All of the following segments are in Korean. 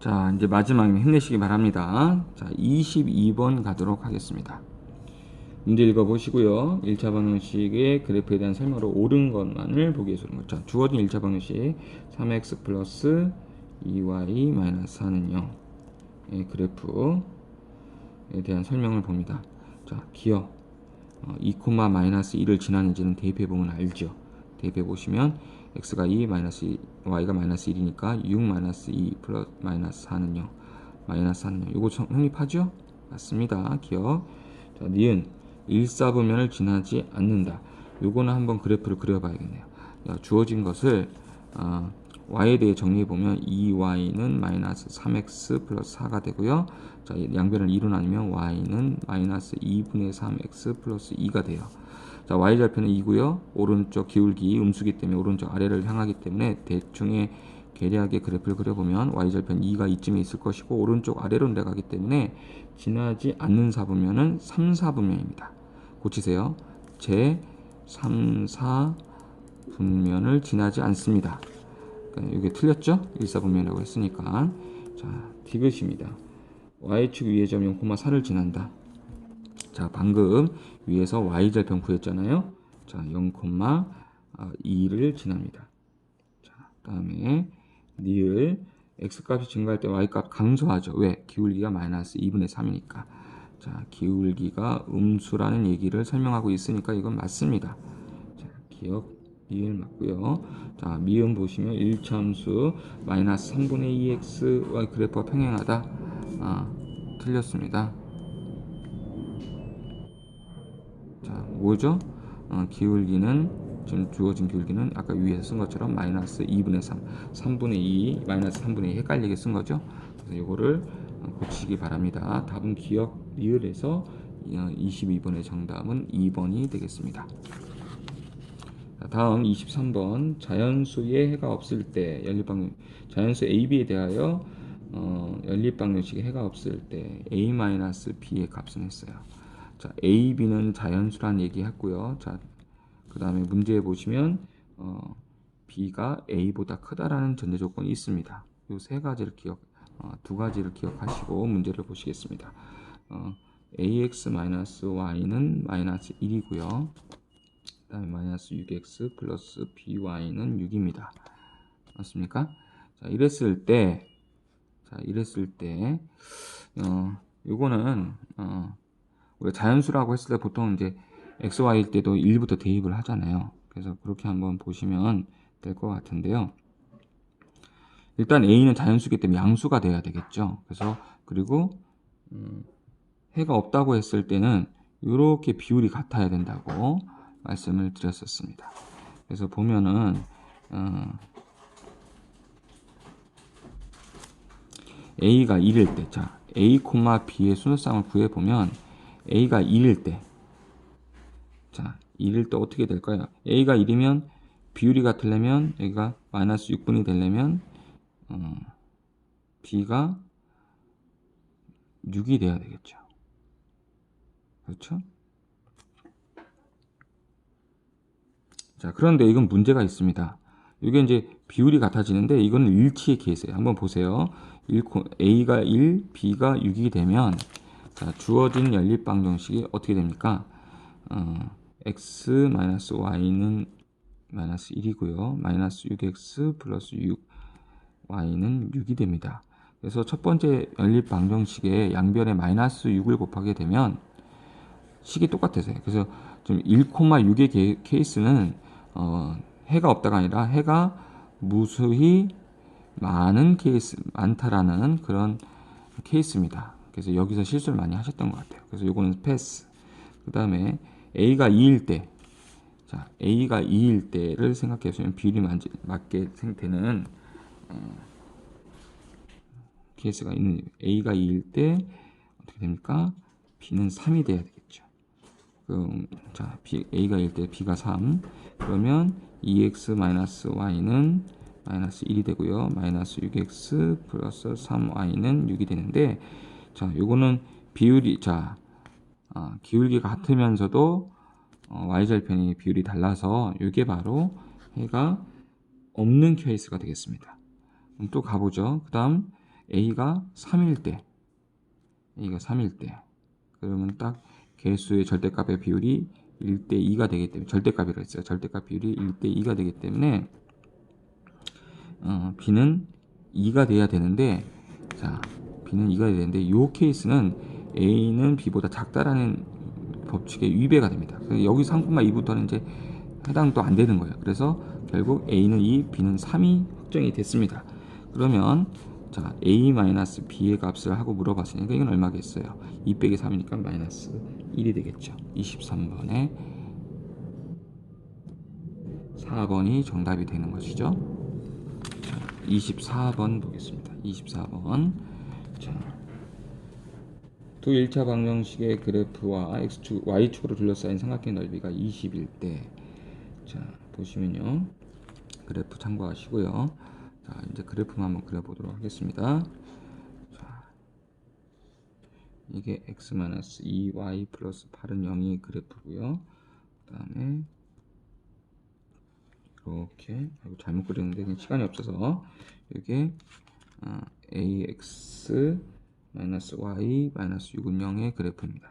자, 이제 마지막 힘내시기 바랍니다. 자, 22번 가도록 하겠습니다. 문제 읽어보시고요. 1차 방정식의 그래프에 대한 설명으로 옳은 것만을 보기 위해서 그런 거. 자, 주어진 1차 방정식 3x 플러스 2y 마이너스 4는 0. 의 그래프에 대한 설명을 봅니다. 자, 기억. 어, 2, 마이너스 1을 지나는지는 대입해 보면 알죠. 대입해 보시면 x가 2 마이너스 2, y가 마이너스 1이니까 6 마이너스 2 플러스 마이너스 4는 0 마이너스 4는 0 이거 성립하죠? 맞습니다. 기억. 자 니은. 1사분면을 지나지 않는다. 요거는 한번 그래프를 그려봐야겠네요. 자, 주어진 것을 어, y에 대해 정리해보면 2y는 마이너스 3x 플러스 4가 되고요. 자 양변을 2로 나누면 y는 마이너스 2분의 3x 플러스 2가 돼요 자, y절편은 2고요. 오른쪽 기울기 음수기 때문에 오른쪽 아래를 향하기 때문에 대충의 계략의 그래프를 그려보면 y절편 2가 이쯤에 있을 것이고 오른쪽 아래로 내려가기 때문에 지나지 않는 사분면은 3, 4분면입니다. 고치세요. 제 3, 4 분면을 지나지 않습니다. 그러니까 이게 틀렸죠? 1, 4분면이라고 했으니까 자, 디귿입니다. y축 위의 점 0,4를 지난다. 자, 방금 위에서 y절편 구했잖아요. 자, 0,2를 지납니다. 자, 다음에 니을 x값이 증가할 때 y값 감소하죠. 왜? 기울기가 마이너스 2분의 3이니까. 자, 기울기가 음수라는 얘기를 설명하고 있으니까 이건 맞습니다. 자, 기억 니을 맞고요. 자, 미음 보시면 1참수 마이너스 3분의 2x와 그래프가 평행하다. 아, 틀렸습니다. 자, 뭐죠? 어, 기울기는 지금 주어진 기울기는 아까 위에서 쓴 것처럼 마이너스 2분의 3, 3분의 2, 마이너스 3분의 2 헷갈리게 쓴 거죠. 그래서 이거를 고치기 바랍니다. 답은 기억 리을에서 22번의 정답은 2번이 되겠습니다. 자, 다음 23번 자연수의 해가 없을 때 연립방정 자연수 AB에 대하여 어, 연립방정식의 해가 없을 때 A-B의 값은 했어요. 자, A, B는 자연수란 얘기 했고요. 자, 그 다음에 문제에 보시면 어, B가 A보다 크다라는 전제 조건이 있습니다. 이 세 가지를 기억, 어, 두 가지를 기억하시고 문제를 보시겠습니다. 어, ax-y는 마이너스 1이고요. 그 다음에 마이너스 6x 플러스 by는 6입니다. 맞습니까? 자, 이랬을 때, 자, 이랬을 때, 어, 요거는, 어, 우리가 자연수라고 했을 때 보통 이제 xy일 때도 1부터 대입을 하잖아요. 그래서 그렇게 한번 보시면 될 것 같은데요. 일단 a는 자연수기 때문에 양수가 돼야 되겠죠. 그래서 그리고 음, 해가 없다고 했을 때는 이렇게 비율이 같아야 된다고 말씀을 드렸었습니다. 그래서 보면은 어, a가 1일 때, 자 a, b의 순서상을 구해 보면 a가 1일 때, 자 1일 때 어떻게 될까요? a가 1이면 비율이 같으려면 여기가 마이너스 6분이 되려면 어, b가 6이 돼야 되겠죠. 그렇죠? 자, 그런데 이건 문제가 있습니다. 이게 이제 비율이 같아지는데 이건 일치의 케이스예요. 한번 보세요. 1, A가 1, B가 6이 되면 자, 주어진 연립방 정식이 어떻게 됩니까? 어, x-y는 마이너스 1이고요. 마이너스 6x 플러스 6y는 6이 됩니다. 그래서 첫 번째 연립 방정식에 양변에 마이너스 6을 곱하게 되면 식이 똑같아서요. 그래서 지금 1,6의 케이스는 어, 해가 없다가 아니라 해가 무수히 많은 케이스 많다라는 그런 케이스입니다. 그래서 여기서 실수를 많이 하셨던 것 같아요. 그래서 요거는 패스. 그 다음에 A가 2일 때, 자 A가 2일 때를 생각해 보시면 비율이 맞게 생되는 어, 케이스가 있는 A가 2일 때 어떻게 됩니까? B는 3이 돼야 되겠죠. 그럼 자 B, A가 1일 때 B가 3 그러면 2x-y는 마이너스 1이 되고요. 마이너스 6x 플러스 3y는 6이 되는데 자, 요거는 비율이 자 어, 기울기가 같으면서도 어, y절편이 비율이 달라서 이게 바로 해가 없는 케이스가 되겠습니다. 그럼 또 가보죠. 그 다음 A가 3일 때 A가 3일 때 그러면 딱 개수의 절대값의 비율이 1대 2가 되기 때문에 절대값이라고 했어요. 절대값 비율이 1대 2가 되기 때문에 어, B는 2가 돼야 되는데 자 B는 2가 돼야 되는데 이 케이스는 A는 B보다 작다라는 법칙에 위배가 됩니다. 여기 3,2부터는 이제 해당도 안 되는 거예요. 그래서 결국 A는 2, B는 3이 확정이 됐습니다. 그러면 자 A-B의 값을 하고 물어봤으니까 이건 얼마겠어요? 2 빼기 3이니까 마이너스 1이 되겠죠. 23번에 4번이 정답이 되는 것이죠. 자, 24번 보겠습니다. 24번. 자, 두 1차 방정식의 그래프와 x축, y축으로 둘러싸인 삼각형 넓이가 20일 때, 자 보시면요, 그래프 참고하시고요. 자 이제 그래프만 한번 그려보도록 하겠습니다. 자, 이게 x-2y 플러스 8은 0이 그래프고요. 그 다음에 이렇게 잘못 그렸는데 시간이 없어서 이게 아, ax 마이너스 y 마이너스 6은 0의 그래프입니다.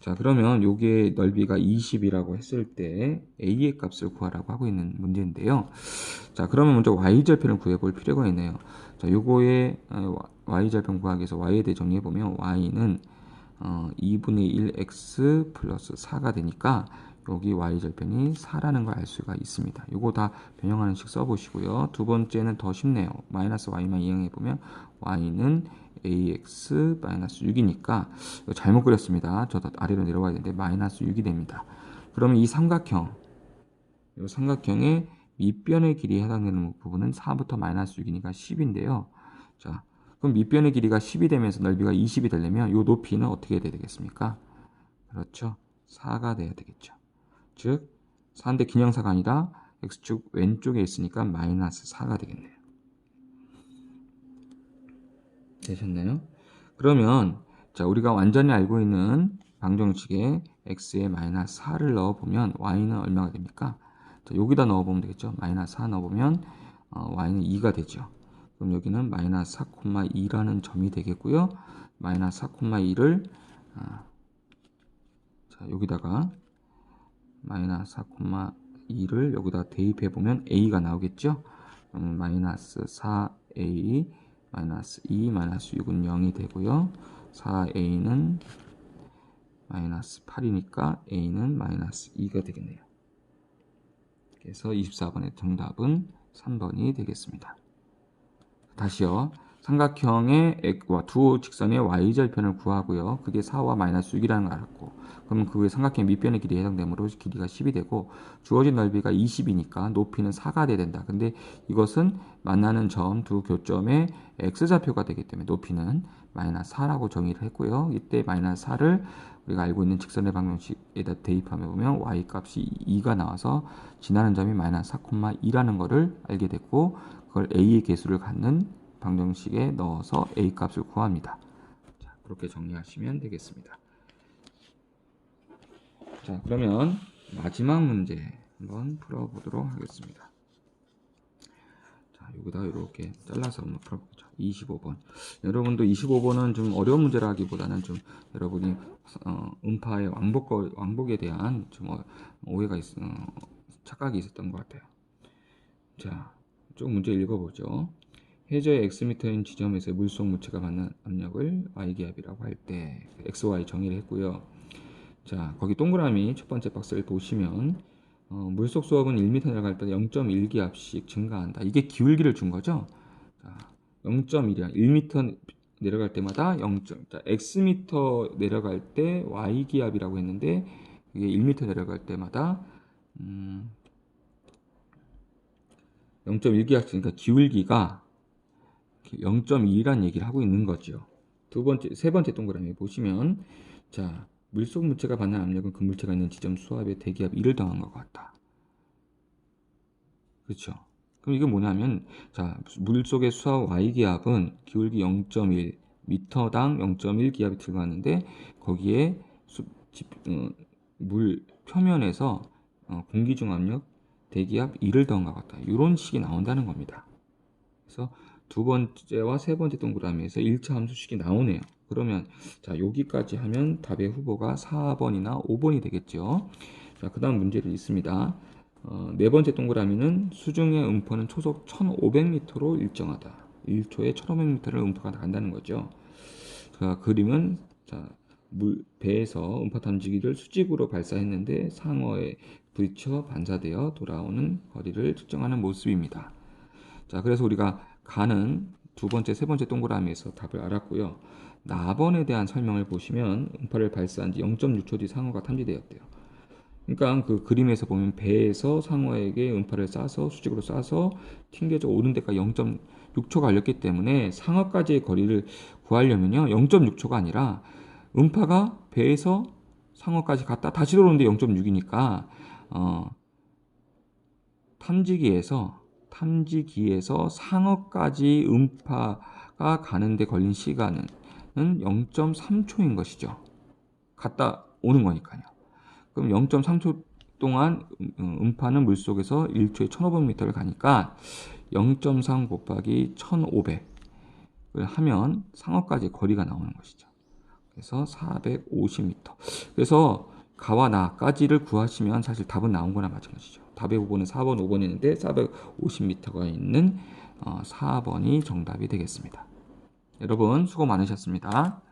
자 그러면 요게 넓이가 20이라고 했을 때 a의 값을 구하라고 하고 있는 문제인데요. 자 그러면 먼저 y 절편을 구해 볼 필요가 있네요. 자 요거의 어, y 절편 구하기 위해서 y에 대해 정리해 보면 y는 어, 2분의 1 x 플러스 4가 되니까 여기 y 절편이 4라는 걸 알 수가 있습니다. 요거 다 변형하는 식 써보시고요. 두 번째는 더 쉽네요. 마이너스 y만 이용해 보면 y는 ax 마이너스 6이니까 이거 잘못 그렸습니다. 저도 아래로 내려가야 되는데 마이너스 6이 됩니다. 그러면 이 삼각형 이 삼각형의 밑변의 길이에 해당되는 부분은 4부터 마이너스 6이니까 10인데요. 자, 그럼 밑변의 길이가 10이 되면서 넓이가 20이 되려면 이 높이는 어떻게 되겠습니까? 그렇죠. 4가 돼야 되겠죠. 즉 4인데 기념사가 아니라 x축 왼쪽에 있으니까 마이너스 4가 되겠네요. 되셨나요? 그러면 자 우리가 완전히 알고 있는 방정식에 x에 마이너스 4를 넣어보면 y는 얼마가 됩니까? 자, 여기다 넣어보면 되겠죠. 마이너스 4 넣어보면 어, y는 2가 되죠. 그럼 여기는 마이너스 4,2라는 점이 되겠고요. 마이너스 4,2를 아, 자 여기다가 마이너스 4,2를 여기다 대입해 보면 a가 나오겠죠. 그러면 마이너스 4a 마이너스 2 마이너스 6은 0이 되고요. 4a는 마이너스 8이니까 a는 마이너스 2가 되겠네요. 그래서 24번의 정답은 3번이 되겠습니다. 다시요. 삼각형의 두 직선의 y절편을 구하고요. 그게 4와 마이너스 6이라는 걸 알았고 그러면 그게 삼각형 밑변의 길이에 해당되므로 길이가 10이 되고 주어진 넓이가 20이니까 높이는 4가 돼야 된다. 근데 이것은 만나는 점 두 교점의 x좌표가 되기 때문에 높이는 마이너스 4라고 정의를 했고요. 이때 마이너스 4를 우리가 알고 있는 직선의 방정식에다 대입하면 보면 y 값이 2가 나와서 지나는 점이 마이너스 4,2라는 것을 알게 됐고 그걸 a의 개수를 갖는 방정식에 넣어서 a 값을 구합니다. 자, 그렇게 정리하시면 되겠습니다. 자, 그러면 마지막 문제 한번 풀어보도록 하겠습니다. 자, 여기다 이렇게 잘라서 한번 풀어보죠. 25번. 여러분도 25번은 좀 어려운 문제라기보다는 좀 여러분이 어, 음파의 왕복 왕복에 대한 좀 어, 오해가 있, 어, 착각이 있었던 것 같아요. 자, 쭉 문제 읽어보죠. 해저의 x미터인 지점에서 물속 물체가 받는 압력을 y기압이라고 할 때 xy 정의를 했고요. 자, 거기 동그라미 첫 번째 박스를 보시면 어, 물속 수압은 1m 내려갈 때 0.1기압씩 증가한다. 이게 기울기를 준 거죠. 자, 0.1이야. 1m 내려갈 때마다 0. 자, x미터 내려갈 때 y기압이라고 했는데 이게 1m 내려갈 때마다 음, 0.1기압 그러니까 기울기가 0.2란 얘기를 하고 있는 거죠. 두 번째, 세 번째 동그라미 보시면 자 물속 물체가 받는 압력은 그 물체가 있는 지점 수압의 대기압 1을 더한 것 같다. 그렇죠. 그럼 이게 뭐냐면 자 물속의 수압 y 기압은 기울기 0.1 미터당 0.1 기압이 들어가는데 거기에 수, 지, 어, 물 표면에서 어, 공기 중 압력 대기압 1을 더한 것 같다. 이런 식이 나온다는 겁니다. 그래서 두 번째와 세 번째 동그라미에서 1차 함수식이 나오네요. 그러면 자 여기까지 하면 답의 후보가 4번이나 5번이 되겠죠. 자 그 다음 문제를 있습니다. 어, 네 번째 동그라미는 수중의 음파는 초속 1,500m로 일정하다. 1초에 1,500m를 음파가 간다는 거죠. 자 그림은 자 물, 배에서 음파 탐지기를 수직으로 발사했는데 상어에 부딪혀 반사되어 돌아오는 거리를 측정하는 모습입니다. 자, 그래서 우리가 가는 두 번째, 세 번째 동그라미에서 답을 알았고요. 나번에 대한 설명을 보시면 음파를 발사한 지 0.6초 뒤 상어가 탐지되었대요. 그러니까 그 그림에서 보면 배에서 상어에게 음파를 쏴서 수직으로 쏴서 튕겨져 오는 데까지 0.6초가 걸렸기 때문에 상어까지의 거리를 구하려면요 0.6초가 아니라 음파가 배에서 상어까지 갔다 다시 들어오는데 0.6이니까 어, 탐지기에서 탐지기에서 상어까지 음파가 가는데 걸린 시간은 0.3초인 것이죠. 갔다 오는 거니까요. 그럼 0.3초 동안 음, 음파는 물속에서 1초에 1500m를 가니까 0.3 곱하기 1500을 하면 상어까지 거리가 나오는 것이죠. 그래서 450m. 그래서 가와 나까지를 구하시면 사실 답은 나온 거나 마찬가지죠. 답의 후보는 4번, 5번이었는데 450m가 있는 어, 4번이 정답이 되겠습니다. 여러분 수고 많으셨습니다.